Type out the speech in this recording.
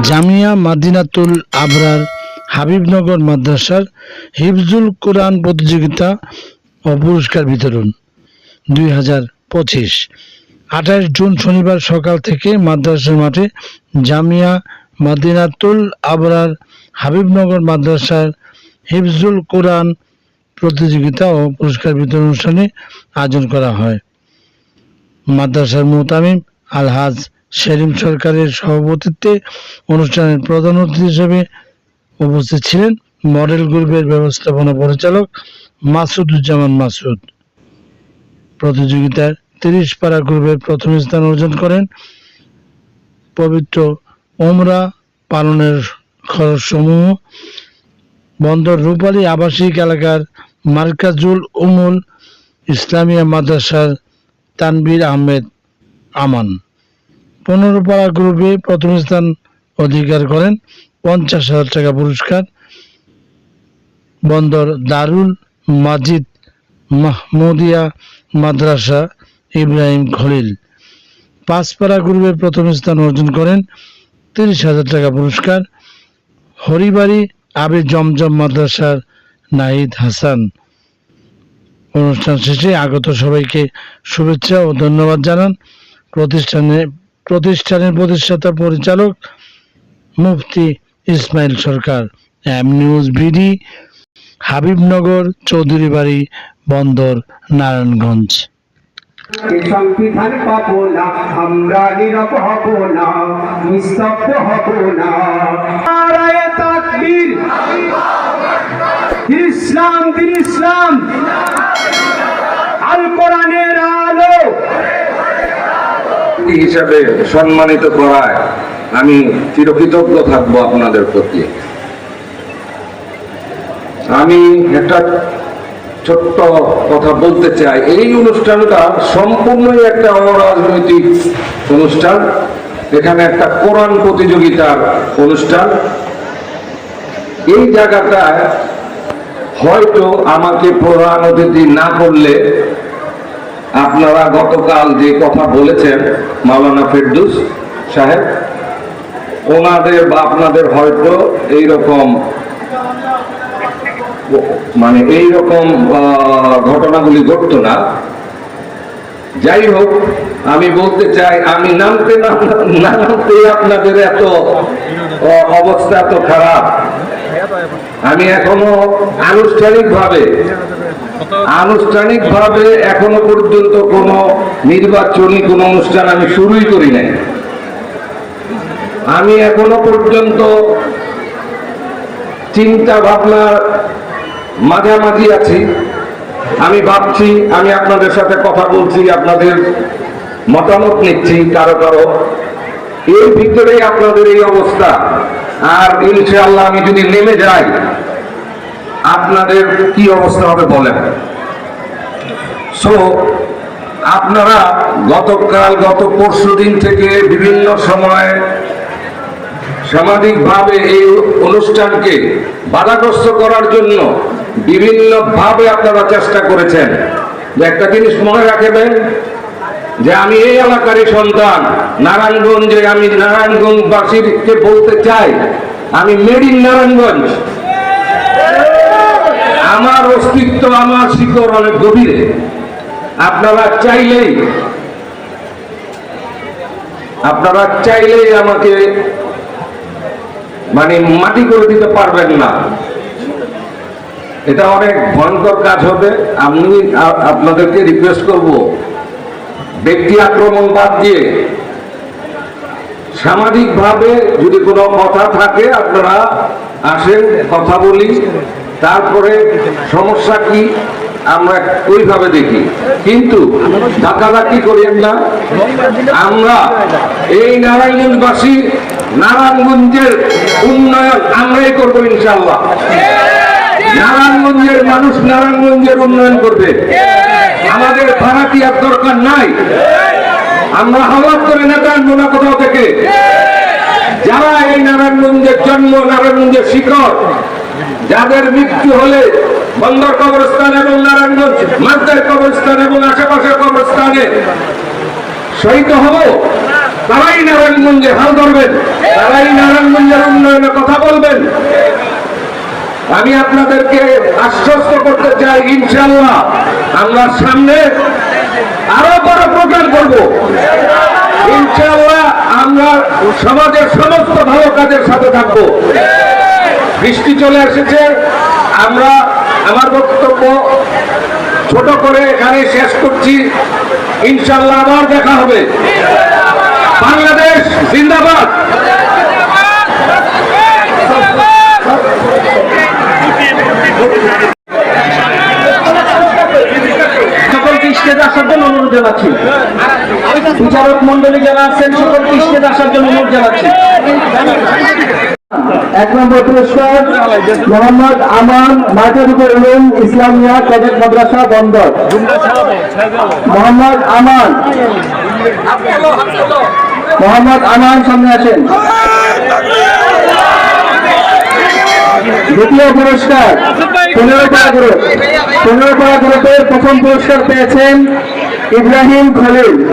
জামিয়া মাদিনাতুল আবরার হাবিবনগর মাদ্রাসার হিফজুল কোরআন প্রতিযোগিতা ও পুরস্কার বিতরণ দুই হাজার পঁচিশ। আঠাশ জুন শনিবার সকাল থেকে মাদ্রাসার মাঠে জামিয়া মাদিনাতুল আবরার হাবিবনগর মাদ্রাসার হিফজুল কোরআন প্রতিযোগিতা ও পুরস্কার বিতরণ অনুষ্ঠানে আয়োজন করা হয়। মাদ্রাসার মোতামিম আলহাজ সেলিম সরকারের সভাপতিত্বে অনুষ্ঠানের প্রধান অতিথি হিসেবে উপস্থিত ছিলেন মডেল গ্রুপের ব্যবস্থাপনা পরিচালক মাসুদুজ্জামান মাসুদ। প্রতিযোগিতার তিরিশ পাড়া গ্রুপের প্রথম স্থান অর্জন করেন পবিত্র ওমরা পালনের খরচ সমূহ বন্দর রূপালী আবাসিক এলাকার মার্কাজুল উমুল ইসলামিয়া মাদ্রাসার তানবীর আহমেদ আমান। পনেরো পাড়া গ্রুপে প্রথম স্থান অধিকার করেন, পঞ্চাশ হাজার টাকা পুরস্কার। বন্দর দারুল মাজিদ মাহমুদিয়া মাদ্রাসা ইব্রাহিম খলিল। পাঁচপাড়া গ্রুপে প্রথম স্থান অর্জন করেন, তিরিশ হাজার টাকা পুরস্কার। হরিবাড়ি আবে জমজম মাদ্রাসার নাহিদ হাসান। অনুষ্ঠান শেষে আগত সবাইকে শুভেচ্ছা ও ধন্যবাদ জানান। প্রতিষ্ঠানে প্রতিষ্ঠানের প্রতিষ্ঠাতা পরিচালক Mufti Ismail Sarkar. M news BD Habibnagar Chowdhury বাড়ি বন্দর, নারায়ণগঞ্জ। সংবিধান পাবো না আমরা নীরব হব না নিস্তব্ধ হব না ইসলাম দিন ইসলাম। আল কোরআনের ব্যক্তি হিসাবে সম্মানিত করায় আমি চিরকৃতজ্ঞ থাকব আপনাদের প্রতি। আমি একটা ছোট্ট কথা বলতে চাই। এই অনুষ্ঠানটা সম্পূর্ণই একটা অরাজনৈতিক অনুষ্ঠান। এখানে একটা কোরআন প্রতিযোগিতার অনুষ্ঠান। এই জায়গাটায় হয়তো আমাকে প্রধান অতিথি না করলে আপনারা গতকাল যে কথা বলেছেন মাওলানা ফেরদুস সাহেব ওনাদের বা আপনাদের হয়তো এই রকম মানে এই রকম ঘটনাগুলি ঘটতো না যাই হোক আমি বলতে চাই আমি নামতে না নামতে আপনাদের এত অবস্থা এত খারাপ আমি এখনও আনুষ্ঠানিকভাবে আনুষ্ঠানিকভাবে এখনও পর্যন্ত কোনো নির্বাচনী কোনো অনুষ্ঠান আমি শুরুই করি নাই। আমি এখনও পর্যন্ত চিন্তা ভাবনার মাঝামাঝি আছি। আমি ভাবছি, আমি আপনাদের সাথে কথা বলছি, আপনাদের মতামত নিচ্ছি, কারও কারও। এর ভিতরেই আপনাদের এই অবস্থা। আর ইনশাআল্লাহ আমি যদি নেমে যাই, আপনাদের কি অবস্থা হবে বলেন। সো আপনারা গতকাল, গত পরশু দিন থেকে বিভিন্ন সময় সামাজিকভাবে এই অনুষ্ঠানকে বাধাগ্রস্ত করার জন্য বিভিন্নভাবে আপনারা চেষ্টা করেছেন। একটা জিনিস মনে রাখবেন যে আমি এই এলাকারই সন্তান নারায়ণগঞ্জে আমি নারায়ণগঞ্জবাসীকে বলতে চাই, আমি মেড ইন নারায়ণগঞ্জ। আমার অস্তিত্ব আমার শিকড় অনেক গভীরে। আপনারা চাইলেই আপনারা চাইলেই আমাকে মানে মাটি করে দিতে পারবেন না। এটা অনেক ভয়ঙ্কর কাজ হবে। আমি আপনাদেরকে রিকোয়েস্ট করব ব্যক্তি আক্রমণ বাদ দিয়ে সামাজিকভাবে যদি কোনো কথা থাকে আপনারা আসেন কথা বলি তারপরে সমস্যা কি আমরা ওইভাবে দেখি। কিন্তু ধাক্কাধাক্কি করিয়েন না। আমরা এই নারায়ণগঞ্জবাসী নারায়ণগঞ্জের উন্নয়ন আমরাই করব ইনশাল্লাহ নারায়ণগঞ্জের মানুষ নারায়ণগঞ্জের উন্নয়ন করবে। আমাদের ভাড়াটিয়ার দরকার নাই। আমরা হওয়ার করে নেতা আনব না কোথাও থেকে। যারা এই নারায়ণগঞ্জের জন্ম, নারায়ণগঞ্জের শিকড়, যাদের মৃত্যু হলে বন্দর কবরস্থান এবং নারায়ণগঞ্জ মাদ্রার কবরস্থান এবং আশেপাশের কবরস্থানে শহীদ হব, তারাই নারায়ণগঞ্জে হাল ধরবেন, তারাই নারায়ণগঞ্জের উন্নয়নে কথা বলবেন। আমি আপনাদেরকে আশ্বস্ত করতে চাই ইনশাল্লাহ আমরা সামনে আরও বড় প্রোগ্রাম করব। ইনশাল্লাহ আমরা সমাজের সমস্ত ভালো কাজের সাথে থাকব। বৃষ্টি চলে এসেছে। আমরা, আমার বক্তব্য ছোট করে এখানে শেষ করছি। ইনশাল্লাহ আবার দেখা হবে। বাংলাদেশ জিন্দাবাদ সকলকে স্টেজে আসার জন্য অনুরোধ জানাচ্ছি। বিচারক মন্ডলী যারা আছেন স্টেজে আসার জন্য অনুরোধ জানাচ্ছি। এক নম্বর পুরস্কার, মোহাম্মদ আমান ইসলামিয়া ক্যাডেট মাদ্রাসা, বন্দর। মোহাম্মদ আমান। মোহাম্মদ আমান সামনে আসেন। দ্বিতীয় পুরস্কার, পনেরো গ্রুপ পনেরো গ্রুপের প্রথম পুরস্কার পেয়েছেন ইব্রাহিম খলিল